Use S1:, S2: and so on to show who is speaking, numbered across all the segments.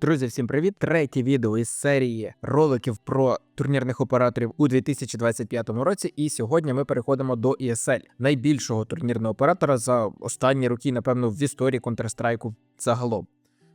S1: Друзі, всім привіт! Третє відео із серії роликів про турнірних операторів у 2025 році. І сьогодні ми переходимо до ESL, найбільшого турнірного оператора за останні роки, напевно, в історії Counter-Strike загалом.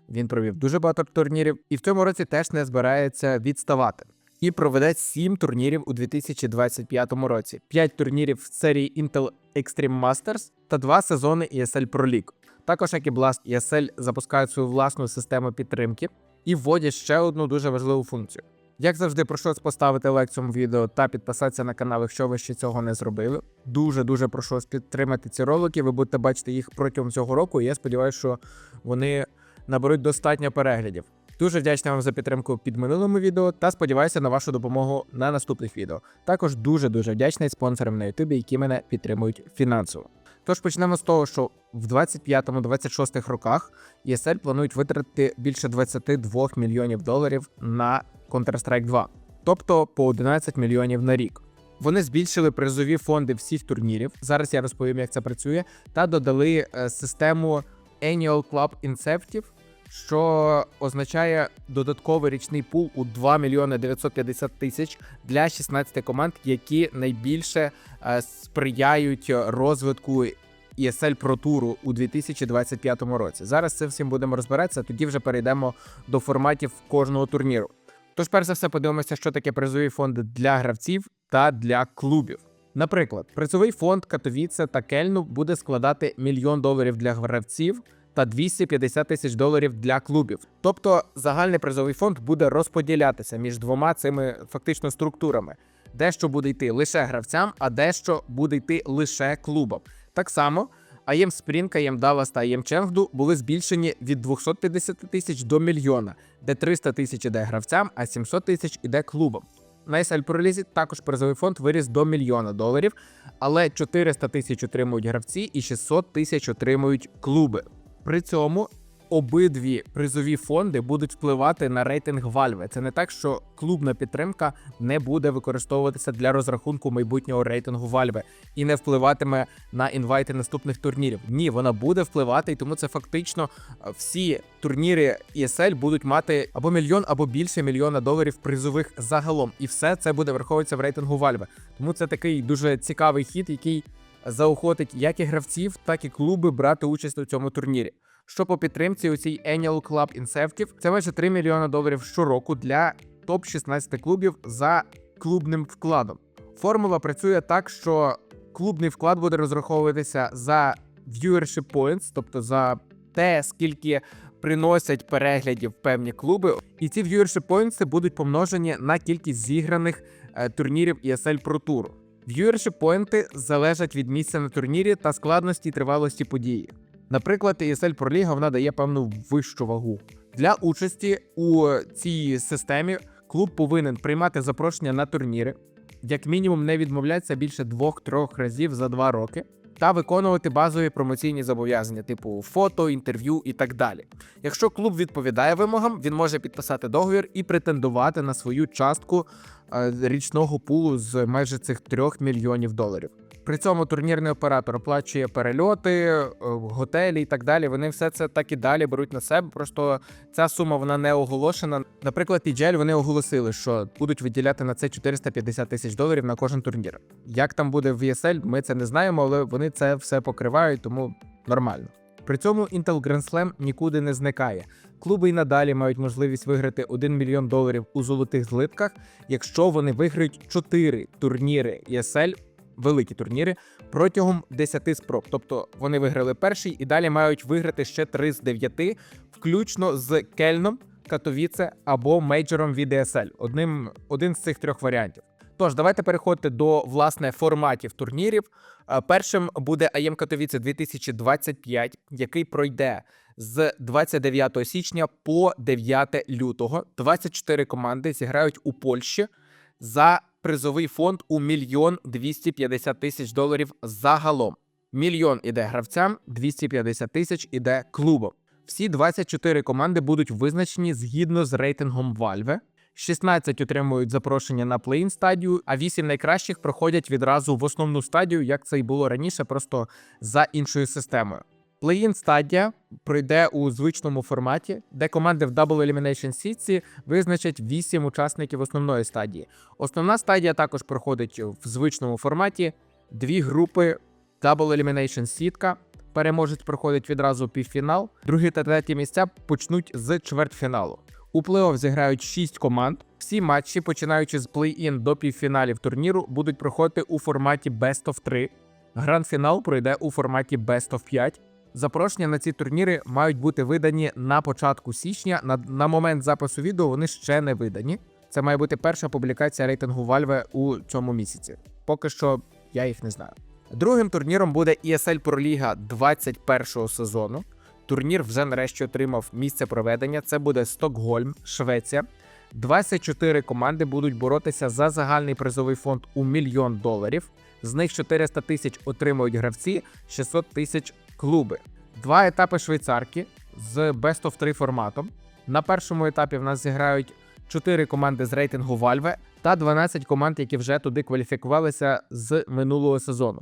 S1: Він провів дуже багато турнірів і в цьому році теж не збирається відставати. І проведе 7 турнірів у 2025 році: 5 турнірів в серії Intel Extreme Masters та 2 сезони ESL Pro League. Також, як і Blast ESL запускають свою власну систему підтримки і вводять ще одну дуже важливу функцію. Як завжди, прошу вас поставити лайк цьому відео та підписатися на канал, якщо ви ще цього не зробили. Дуже дуже прошу підтримати ці ролики. Ви будете бачити їх протягом цього року. І я сподіваюся, що вони наберуть достатньо переглядів. Дуже вдячний вам за підтримку під минулими відео та сподіваюся на вашу допомогу на наступних відео. Також дуже дуже вдячний спонсорам на Ютубі, які мене підтримують фінансово. Тож почнемо з того, що в 25-26 роках ESL планують витратити більше 22 мільйонів доларів на Counter-Strike 2, тобто по 11 мільйонів на рік. Вони збільшили призові фонди всіх турнірів. Зараз я розповім, як це працює, та додали е, систему Annual Club Incentive, що означає додатковий річний пул у 2 мільйони 950 тисяч для 16 команд, які найбільше е, сприяють розвитку ESL Pro Tour у 2025 році. Зараз це всім будемо розбиратися. Тоді вже перейдемо до форматів кожного турніру. Тож, перш за все, подивимося, що таке призові фонди для гравців та для клубів. Наприклад, призовий фонд Катовіце та Кельну буде складати мільйон доларів для гравців та 250 тисяч доларів для клубів. Тобто загальний призовий фонд буде розподілятися між двома цими фактично структурами. Дещо буде йти лише гравцям, а дещо буде йти лише клубам. Так само АЄМ Спрінг, АЄМ Даллас та АЄМ Ченгду були збільшені від 250 тисяч до мільйона, де 300 тисяч іде гравцям, а 700 тисяч іде клубам. На SL також призовий фонд виріс до мільйона доларів, але 400 тисяч отримують гравці і 600 тисяч отримують клуби. При цьому обидві призові фонди будуть впливати на рейтинг Valve. Це не так, що клубна підтримка не буде використовуватися для розрахунку майбутнього рейтингу Valve і не впливатиме на інвайти наступних турнірів. Ні, вона буде впливати, і тому це фактично е, всі турніри ESL будуть мати або мільйон, або більше мільйона доларів призових загалом. І все це буде враховуватися в рейтингу Valve. Тому це такий дуже цікавий хід, який заохотить як і гравців, так і клуби брати участь у цьому турнірі. Що по підтримці у цій Annual Club Incentive, це майже 3 мільйони доларів щороку для топ 16 клубів за клубним вкладом. Формула працює так, що клубний вклад буде розраховуватися за viewership points, тобто за те, скільки приносять переглядів певні клуби, і ці viewership points будуть помножені на кількість зіграних е, турнірів ESL Pro Tour. Viewership поінти залежать від місця на турнірі та складності і тривалості події. Наприклад, ESL Pro League вона дає певну вищу вагу. Для участі у цій системі клуб повинен приймати запрошення на турніри, як мінімум не відмовляється більше двох-трьох разів за два роки, та виконувати базові промоційні зобов'язання, типу фото, інтерв'ю і так далі. Якщо клуб відповідає вимогам, він може підписати договір і претендувати на свою частку е, річного пулу з майже цих 3 мільйонів доларів. При цьому турнірний оператор оплачує перельоти, е, готелі і так далі. Вони все це так і далі беруть на себе. Просто ця сума вона не оголошена. Наприклад, PGL вони оголосили, що будуть виділяти на це 450 тисяч доларів на кожен турнір. Як там буде в ESL, ми це не знаємо, але вони це все покривають, тому нормально. При цьому Intel Grand Slam нікуди не зникає. Клуби й надалі мають можливість виграти 1 мільйон доларів у золотих злитках, якщо вони виграють 4 турніри ESL великі турніри протягом 10 спроб. Тобто вони виграли перший і далі мають виграти ще 3 з 9, включно з Кельном, Катовіце або мейджором від ESL. Одним один з цих трьох варіантів. Тож, давайте переходити до власне форматів турнірів. Е, Першим буде АЄМ Катовіце 2025, який пройде з 29 січня по 9 лютого. 24 команди зіграють у Польщі за призовий фонд у мільйон 250 тисяч доларів загалом. Мільйон іде гравцям, 250 тисяч іде клубам. Всі 24 команди будуть визначені згідно з рейтингом Valve. 16 отримують запрошення на плей-ін стадію, а 8 найкращих проходять відразу в основну стадію, як це й було раніше, просто за іншою системою. Play-in стадія пройде у звичному форматі, де команди в Double Elimination сітці визначать 8 учасників основної стадії. Основна стадія також проходить в звичному форматі. Дві групи Double Elimination сітка. Переможець проходить відразу півфінал. Другі та треті місця почнуть з чвертьфіналу. У плей-офф зіграють 6 команд. Всі матчі, починаючи з плей-ін до півфіналів турніру, будуть проходити у форматі Best of 3. Гранд-фінал пройде у форматі Best of 5. Запрошення на ці турніри мають бути видані на початку січня. На, на момент запису відео вони ще не видані. Це має бути перша публікація рейтингу Valve у цьому місяці. Поки що я їх не знаю. Другим турніром буде ESL Pro Ліга 21-го сезону. Турнір вже нарешті отримав місце проведення. Це буде Стокгольм, Швеція. 24 команди будуть боротися за загальний призовий фонд у мільйон доларів. З них 400 тисяч отримують гравці, 600 тисяч клуби. Два етапи швейцарки з Best of 3 форматом. На першому етапі в нас зіграють 4 команди з рейтингу Valve та 12 команд, які вже туди кваліфікувалися з минулого сезону.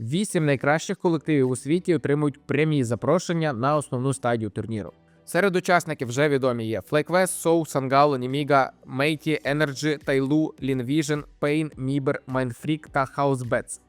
S1: Вісім найкращих колективів у світі отримують прямі запрошення на основну стадію турніру. Серед учасників вже відомі є FlakeWest, Soul, Sangalo, Nimiga, Meity, Energy, Tailu, Linvision, Pain, Miber, Mindfreak та HouseBets.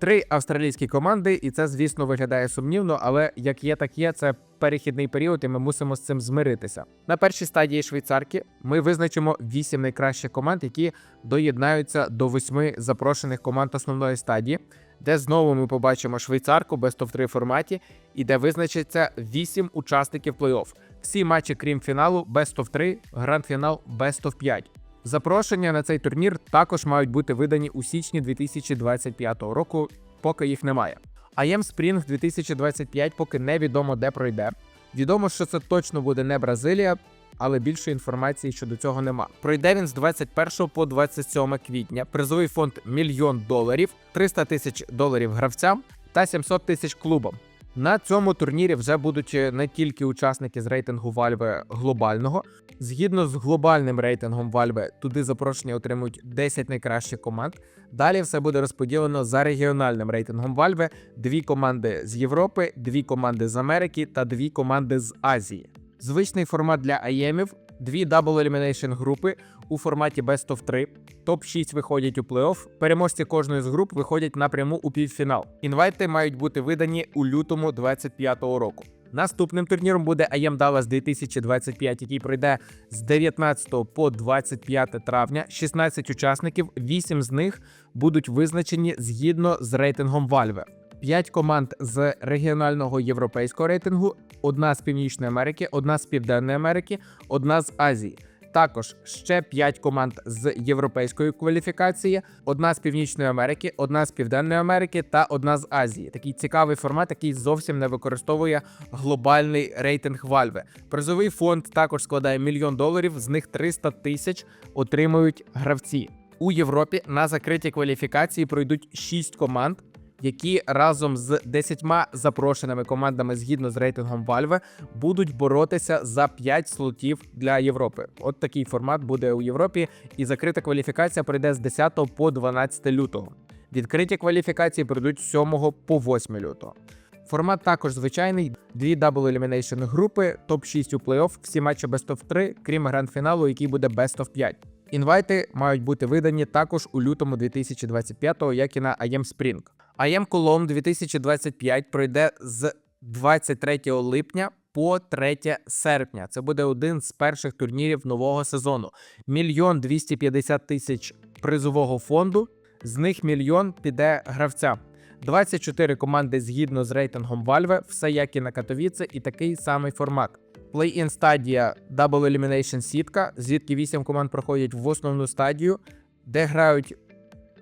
S1: Три австралійські команди, і це, звісно, виглядає сумнівно, але як є, так є, це перехідний період, і ми мусимо з цим змиритися. На першій стадії швейцарки ми визначимо вісім найкращих команд, які доєднаються до восьми запрошених команд основної стадії, де знову ми побачимо швейцарку Best of 3 форматі, і де визначиться вісім учасників плей-офф. Всі матчі, крім фіналу, Best of 3, гранд-фінал Best of 5. Запрошення на цей турнір також мають бути видані у січні 2025 року, поки їх немає. IM Spring 2025 поки невідомо де пройде. Відомо, що це точно буде не Бразилія, але більше інформації щодо цього нема. Пройде він з 21 по 27 квітня. Призовий фонд мільйон доларів, 300 тисяч доларів гравцям та 700 тисяч клубам. На цьому турнірі вже будуть е, не тільки учасники з рейтингу Valve глобального. Згідно з глобальним рейтингом Valve, туди запрошення отримують 10 найкращих команд. Далі все буде розподілено за регіональним рейтингом Valve. Дві команди з Європи, дві команди з Америки та дві команди з Азії. Звичний формат для аємів дві Double Elimination групи у форматі Best of 3. Топ-6 виходять у плей-офф. Переможці кожної з груп виходять напряму у півфінал. Інвайти мають бути видані у лютому 25-го року. Наступним турніром буде IM Dallas 2025, який пройде з 19 по 25 травня. 16 учасників, 8 з них будуть визначені згідно з рейтингом Valve. 5 команд з регіонального європейського рейтингу, одна з Північної Америки, одна з Південної Америки, одна з Азії. Також ще 5 команд з європейської кваліфікації, одна з Північної Америки, одна з Південної Америки та одна з Азії. Такий цікавий формат, який зовсім не використовує глобальний рейтинг Valve. Призовий фонд також складає мільйон доларів, з них 300 тисяч отримують гравці. У Європі на закритій кваліфікації пройдуть 6 команд які разом з 10 запрошеними командами згідно з рейтингом Valve будуть боротися за 5 слотів для Європи. От такий формат буде у Європі, і закрита кваліфікація пройде з 10 по 12 лютого. Відкриті кваліфікації пройдуть з 7 по 8 лютого. Формат також звичайний: дві Double Elimination групи, топ-6 у плей-офф, всі матчі Best of 3, крім гранд-фіналу, який буде Best of 5. Інвайти мають бути видані також у лютому 2025-го, як і на IM Spring. IM Cologne 2025 пройде з 23 липня по 3 серпня. Це буде один з перших турнірів нового сезону. Мільйон 250 тисяч призового фонду. З них мільйон піде гравця. 24 команди згідно з рейтингом Valve, все як і на Катовіце, і такий самий формат. Play-in стадія Double Elimination сітка, звідки 8 команд проходять в основну стадію, де грають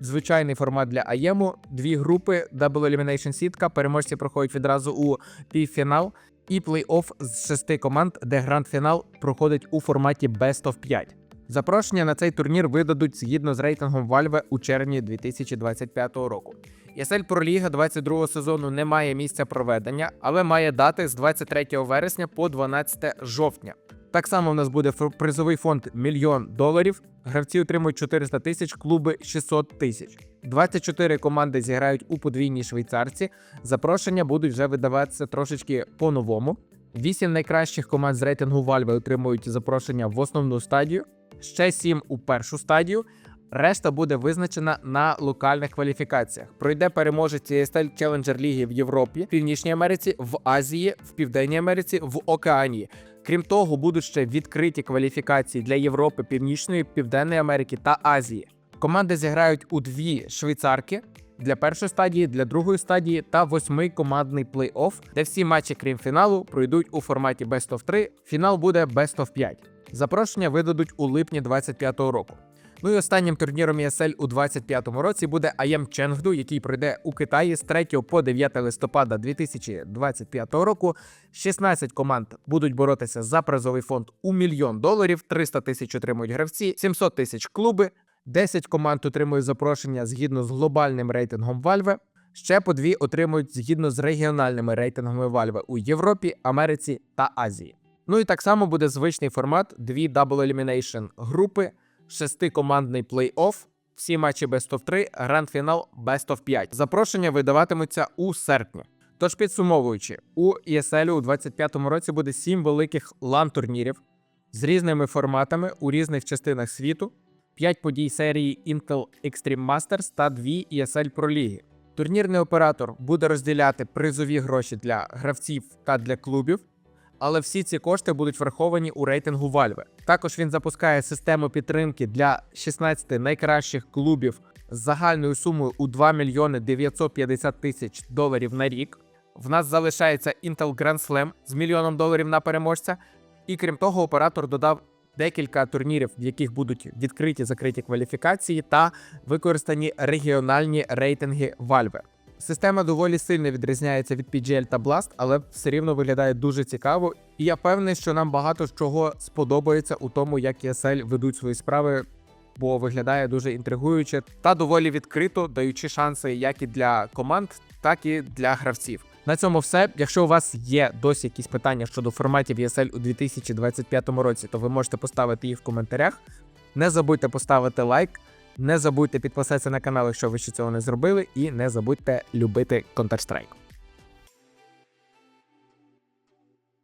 S1: звичайний формат для АЄМу, дві групи, Double Elimination сітка, переможці проходять відразу у півфінал, і плей-офф з шести команд, де гранд-фінал проходить у форматі Best of 5. Запрошення на цей турнір видадуть згідно з рейтингом Valve у червні 2025 року. ESL Pro Ліга 22 сезону не має місця проведення, але має дати з 23 вересня по 12 жовтня. Так само в нас буде призовий фонд мільйон доларів. Гравці отримують 400 тисяч, клуби 600 тисяч. 24 команди зіграють у подвійній швейцарці. Запрошення будуть вже видаватися трошечки по-новому. Вісім найкращих команд з рейтингу Вальви отримують запрошення в основну стадію, ще сім у першу стадію. Решта буде визначена на локальних кваліфікаціях. Пройде переможець ESL Challenger Ліги в Європі, в Північній Америці, в Азії, в Південній Америці, в Океанії. Крім того, будуть ще відкриті кваліфікації для Європи, Північної, Південної Америки та Азії. Команди зіграють у дві швейцарки для першої стадії, для другої стадії та восьмикомандний плей-офф, де всі матчі, крім фіналу, пройдуть у форматі Best of 3. Фінал буде Best of 5. Запрошення видадуть у липні 2025 року. Ну і останнім турніром ESL у 2025 році буде IM Chengdu, який пройде у Китаї з 3 по 9 листопада 2025 року. 16 команд будуть боротися за призовий фонд у мільйон доларів, 300 тисяч отримують гравці, 700 тисяч клуби, 10 команд отримують запрошення згідно з глобальним рейтингом Valve. Ще по дві отримують згідно з регіональними рейтингами Valve у Європі, Америці та Азії. Ну і так само буде звичний формат: дві Elimination групи, шестикомандний плей-офф, всі матчі Best of 3, гранд-фінал Best of 5. Запрошення видаватимуться у серпні. Тож підсумовуючи, у ESL у 2025 році буде сім великих лан-турнірів з різними форматами у різних частинах світу, 5 подій серії Intel Extreme Masters та 2 ESL Pro Ліги. Турнірний оператор буде розділяти призові гроші для гравців та для клубів, але всі ці кошти будуть враховані у рейтингу Valve. Також він запускає систему підтримки для 16 найкращих клубів з загальною сумою у 2 мільйони 950 тисяч доларів на рік. В нас залишається Intel Grand Slam з мільйоном доларів на переможця. І крім того, оператор додав декілька турнірів, в яких будуть відкриті закриті кваліфікації та використані регіональні рейтинги Valve. Система доволі сильно відрізняється від PGL та Blast, але все рівно виглядає дуже цікаво. І я певний, що нам багато чого сподобається у тому, як ESL ведуть свої справи, бо виглядає дуже інтригуюче та доволі відкрито, даючи шанси як і для команд, так і для гравців. На цьому все. Якщо у вас є досі якісь питання щодо форматів ESL у 2025 році, то ви можете поставити їх в коментарях. Не забудьте поставити лайк, не забудьте підписатися на канал, якщо ви ще цього не зробили, і не забудьте любити Counter-Strike.